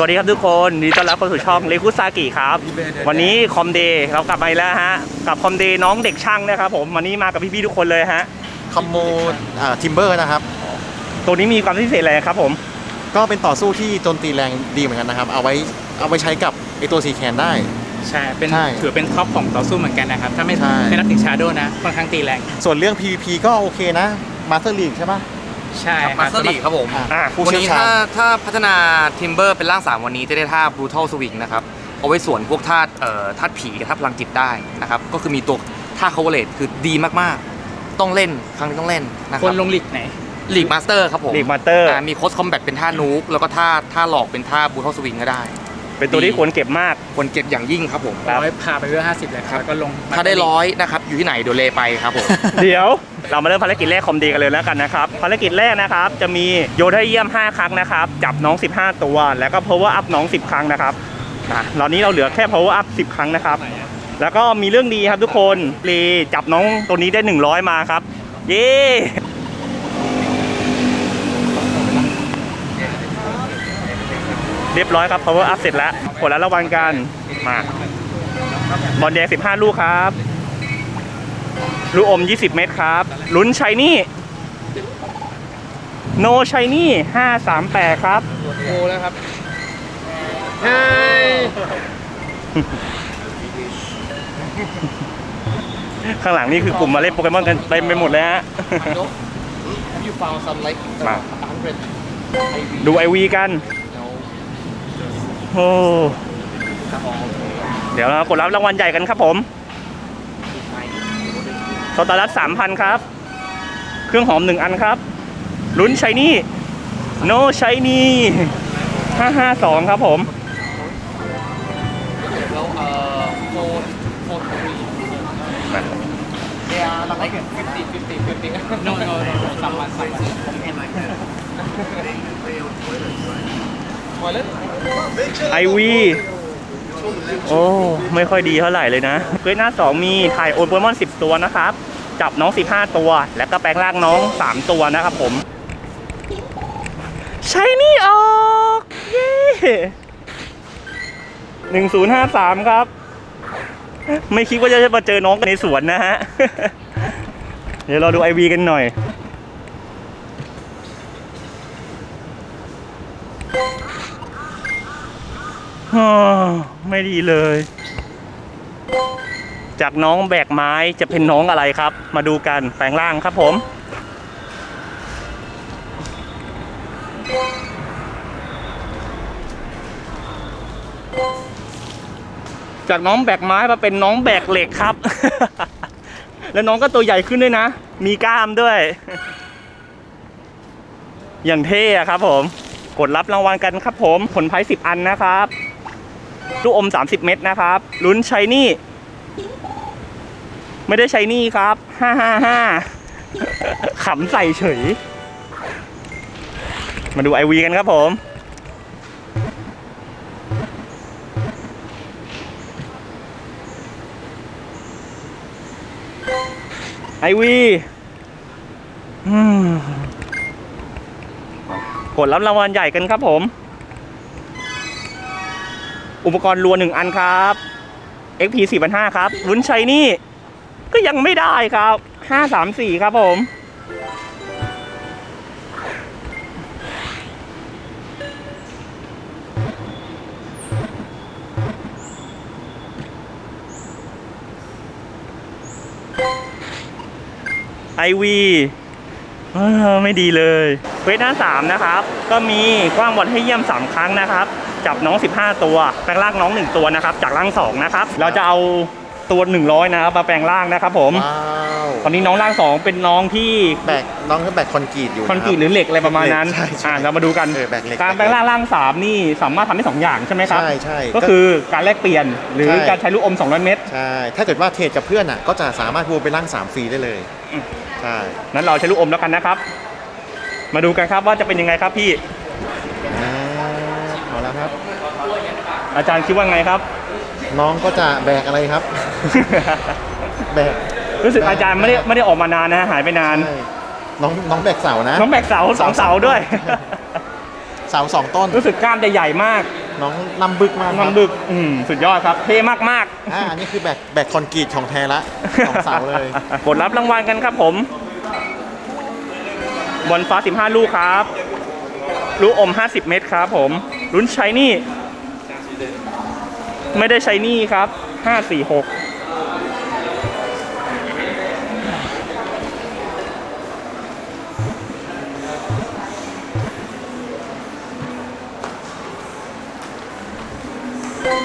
สวัสดีครับทุกคนยินดีต้อนรับเข้าสู่ช่องเลคุซากิครับ วันนี้คอมเดย์เรากลับมาอีกแล้วฮะ กับคอมเดย์น้องเด็กช่างนะครับผมวันนี้มากับพี่ๆทุกคนเลยฮะ คอมโมทิมเบอร์นะครับ ตัวนี้มีความพิเศษอะไรครับผม ก็เป็นต่อสู้ที่โจมตีแรงดีเหมือนกันนะครับ เอาไว้เอาไว้ใช้กับไอตัวซีแคนได้ ใช่ เป็นใช่ถือเป็นท็อปของต่อสู้เหมือนกันนะครับ ถ้าไม่ใช่ไม่นับถึงชาโดนะค่อนข้างตีแรง ส่วนเรื่อง PVP ก็โอเคนะมาสเตอร์ลีกใช่ปะ ใช่มาสเตอร์ลีครับผมอะอะผู้วันเชี่ยวนี้ชาถ้าญ ถ้าพัฒนาทิมเบอร์เป็นร่าง3วันนี้จะได้ท่า Brutal Swing นะครับ เอาไว้สวนพวกธาตุเอ่อธาตุผีกับธาตุพลังจิตได้นะครับ ก็คือมีตัวท่า coverage คือดีมากๆ ต้องเล่นครั้งนี้ต้องเล่นนะคครันบลงหลีกไหน ลีกมาสเตอร์ครับผม League Master อ่ามีโคสคอมแบทเป็นท่านูกแล้วก็ท่าท่าหลอกเป็นท่า Brutal Swing ก็ได้ เป็นตัวที่ควรเก็บมากควรเก็บอย่างยิ่งครับผมครับร้อยพาไปเรื่อยห้าสิบเลยครับแล้วก็ลงถ้าได้ร้อยนะครับ อยู่ที่ไหนเดี๋ยวเลไปครับผม เดี๋ยว เรามาเริ่มภารกิจแรกคอมดย์กันเลยแล้วกันนะครับภารกิจแรกนะครับจะมีโยนให้เยี่ยม 5 ครั้งนะครับ จับน้อง 15 ตัว แล้วก็ power up น้อง 10 ครั้งนะครับนะตอนนี้เราเหลือแค่ power up 10 ครั้งนะครับ แล้วก็มีเรื่องดีครับทุกคนเลจับน้องตัวนี้ได้ 100 มาครับ เย้เรียบร้อยครับ power up เสร็จแล้วผลแล้วรางวัลกันมาบอลแดง15 ลูกครับ ลูกอม 20 เม็ดครับ ลุ้นชัยนี่ โนชัยนี่538ครับโอ้แล้วครับข้างหลังนี่คือกลุ่มมาเล่นโปเกมอนกันเต็มไปหมดเลยฮะ you found some like มาดูไอวีกัน โอ้ เดี๋ยวเรากดรับรางวัลใหญ่กันครับผม สตาร์ลัส3,000ครับ เครื่องหอม1อันครับ ลุ้นชัยนี่ โนชัยนี่552ครับผมแล้วเอ่อโฟนโฟนทรีเนี่ยเราให้เกิด50 50 50โนโนโนสามวันสามวันผมเห็นไอวี โอ้ไม่ค่อยดีเท่าไหร่เลยนะเควสหน้า 2 มีถ่ายโอนโปเกมอน 10 ตัวนะครับ จับน้อง 15 ตัว แล้วก็แปลงร่างน้อง 3 ตัวนะครับผม ใช้นี่ออกเย้หนึ่งศูนย์ห้าสามครับ ไม่คิดว่าจะมาเจอน้องกันในสวนนะฮะ เดี๋ยวเราดูไอวีกันหน่อย ฮ่า ไม่ดีเลย จากน้องแบกไม้จะเป็นน้องอะไรครับ มาดูกันแปลงร่างครับผม จากน้องแบกไม้มาเป็นน้องแบกเหล็กครับ แล้วน้องก็ตัวใหญ่ขึ้นด้วยนะ มีกล้ามด้วย อย่างเท่ครับผม กดรับรางวัลกันครับผม ผลไพ่สิบอันนะครับ ลูกอม 30 เม็ดนะครับ ลุ้นชัยนี่ ไม่ได้ใช้นี่ครับ555ขำใส่เฉย มาดูไอวีกันครับผม ไอวีกดรับรางวัลใหญ่กันครับผม อุปกรณ์รัวหนึ่งอันครับ XP 4 5 0 0ครับลุ้นชัยนี่ ก็ยังไม่ได้ครับ 534 ครับผม ไอวีไม่ดีเลยเวสหน้า3นะครับ ก็มีกว้างบอลให้เยี่ยม 3 ครั้งนะครับ จับน้อง 15 ตัว แปลงร่างน้อง 1 ตัวนะครับ จากร่าง2นะครับ เราจะเอาตัว 100 นะครับมาแปลงร่างนะครับผม ว้าวตอนนี้น้องร่าง 2 เป็นน้องที่แบกน้องก็แบกคอนกรีตอยู่คอนกรีตหรือเหล็กอะไรประมาณนั้น ใช่ใช่ อ่าเรามาดูกัน เออแบกเหล็กการแปลงร่างร่าง 3 นี่สามารถทำได้ 2 อย่างใช่ไหมครับใช่ใช่ก็คือการแลกเปลี่ยนหรือใช่ การใช้ลูกอม 200 เม็ด ใช่ ถ้าเกิดว่าเทรดกับเพื่อนอะ ก็จะสามารถพูไปร่าง3ฟรีได้เลยใช่ นั้นเราใช้ลูกอมแล้วกันนะครับ มาดูกันครับว่าจะเป็นยังไงครับพี่ อ่าเอาแล้วครับ อาจารย์คิดว่าไงครับ น้องก็จะแบกอะไรครับ แบกรู้สึกอาจารย์ไม่ได้ไม่ได้ออกมานานนะหายไปนาน ใช่น้องน้องแบกเสานะ น้องแบกเสาสองเสาด้วย เสาสองต้น รู้สึกกล้ามจะใหญ่มากน้องลำบึกมากครับน้ำบึกอืมสุดยอดครับ เท่มากอ่าอันนี้คือแบกแบกคอนกรีตของแท้ละๆสองเสาเลย กดรับรางวัลกันครับผมบอลฟ้า 15 ลูกครับ ลูกอม 50 เม็ดครับผมลุ้นใช้นี่ ไม่ได้ใช้นี่ครับ546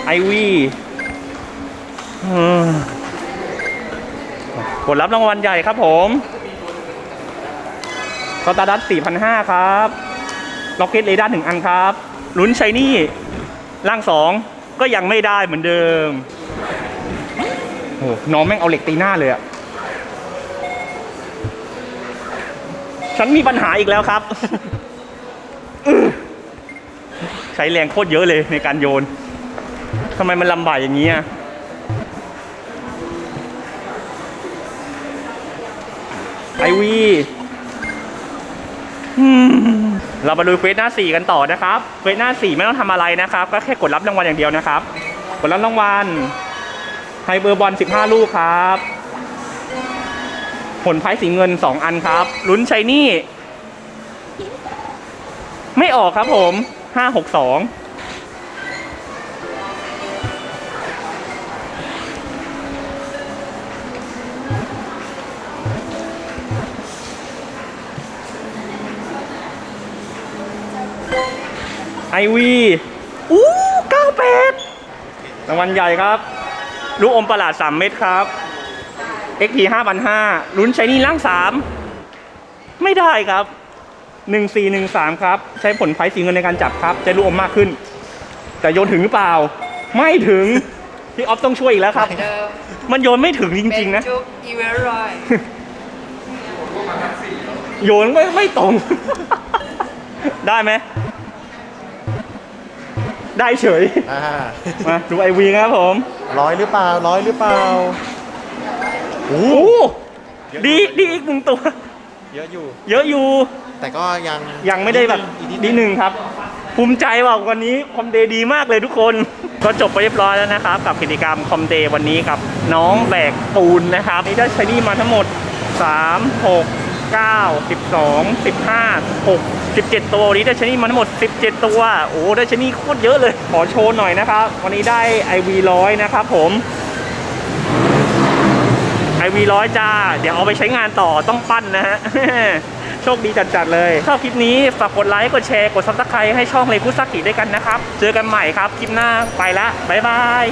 ไอวีกดรับรางวัลใหญ่ครับผมสตาร์ดัต4,500 ครับ ล็อกเก็ตเรดาร์หนึ่งอันครับ ลุ้นใช้นี่ ร่างสองก็ยังไม่ได้เหมือนเดิมโอ้น้องแม่งเอาเหล็กตีหน้าเลยอะฉันมีปัญหาอีกแล้วครับ ใช้แรงโคตรเยอะเลยในการโยนทำไมมันลำบากอย่างนี้อะไอวีอืม เรามาดูเฟสหน้า 4 กันต่อนะครับเฟสหน้า 4 ไม่ต้องทำอะไรนะครับ ก็แค่กดรับรางวัลอย่างเดียวนะครับ กดรับรางวัลไฮเบอร์บอล 15 ลูกครับ ผลไพ่สีเงิน 2 อันครับ ลุ้นชัยนี่ ไม่ออกครับผม 562 ไอวีอู้เก้าเป็ดรางวัลใหญ่ครับ ลูกอมประหลาด 3 เม็ดครับ XP 5,500ลุ้นใช้นี่ล่าง 3 ไม่ได้ครับ 1413 ครับ ใช้ผลไฟสีเงินในการจับครับใช้ลูกอมมากขึ้น แต่โยนถึงหรือเปล่า ไม่ถึง พี่ออฟต้องช่วยอีกแล้วครับ มันโยนไม่ถึงจริง ๆ นะ จุ๊บอีเวนต์รอยโยนไม่ไม่ตรง ได้ไหม ได้เฉย อ่ามาดูไอวีครับผมร้อยหรือเปล่าร้อยหรือเปล่าโอ้โอ้ดีดีอีกหนึ่งตัว เยอะอยู่ เยอะอยู่ แต่ก็ยังยังไม่ได้แบบอีกนิดดีหนึ่งครับ ภูมิใจว่าวันนี้คอมเดย์ดีมากเลยทุกคน ก็จบไปเรียบร้อยแล้วนะครับ กับกิจกรรมคอมเดย์วันนี้กับน้องแบกปูนนะครับนี่ได้ใช้นี่มาทั้งหมด 3 6 9 12 15 6 17 ตัววันนี้ได้ชนี่มาทั้งหมด 17 ตัว โอ้ได้ชนี่โคตรเยอะเลย ขอโชว์หน่อยนะครับ วันนี้ได้ IV ร้อยนะครับผมไอวีร้อยจ้า เดี๋ยวเอาไปใช้งานต่อต้องปั้นนะฮะโชคดีจัดๆเลยชอบคลิปนี้ ฝากกดไลค์ กดแชร์ กดซับสไครต์ให้ช่องเลกุสกิด้วยกันนะครับ เจอกันใหม่ครับ คลิปหน้าไปละบ๊ายบาย